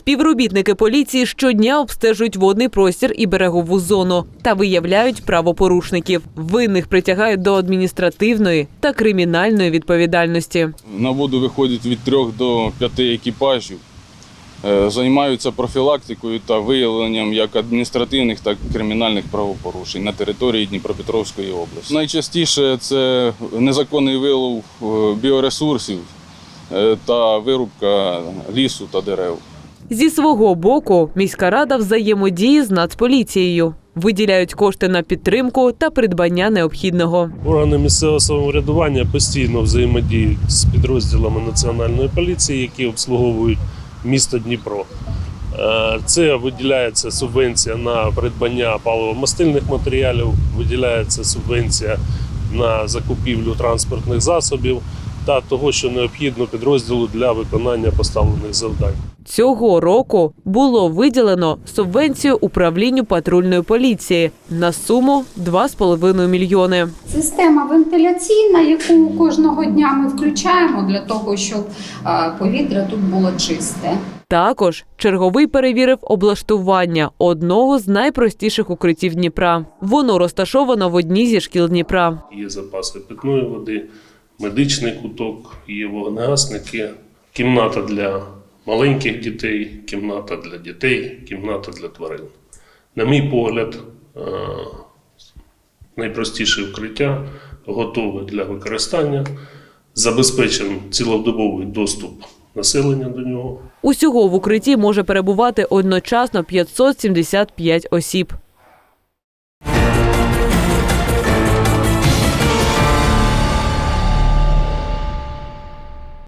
Співробітники поліції щодня обстежують водний простір і берегову зону та виявляють правопорушників. Винних притягають до адміністративної та кримінальної відповідальності. На воду виходять від трьох до п'яти екіпажів. Е, Займаються профілактикою та виявленням як адміністративних, так і кримінальних правопорушень на території Дніпропетровської області. Найчастіше це незаконний вилов е, біоресурсів е, та вирубка лісу та дерев. Зі свого боку, міська рада взаємодіє з Нацполіцією. Виділяють кошти на підтримку та придбання необхідного. Органи місцевого самоврядування постійно взаємодіють з підрозділами національної поліції, які обслуговують місто Дніпро. Е, Це виділяється субвенція на придбання паливо-мастильних матеріалів, виділяється субвенція на закупівлю транспортних засобів та того, що необхідно підрозділу для виконання поставлених завдань. Цього року було виділено субвенцію управлінню патрульної поліції на суму 2,5 мільйони. Система вентиляційна, яку кожного дня ми включаємо для того, щоб повітря тут було чисте. Також черговий перевірив облаштування одного з найпростіших укриттів Дніпра. Воно розташовано в одній зі шкіл Дніпра. Є запаси питної води, медичний куток, є вогнегасники, кімната для маленьких дітей, кімната для дітей, кімната для тварин. На мій погляд, е, найпростіше укриття готове для використання, забезпечений цілодобовий доступ населення до нього. Усього в укритті може перебувати одночасно 575 осіб.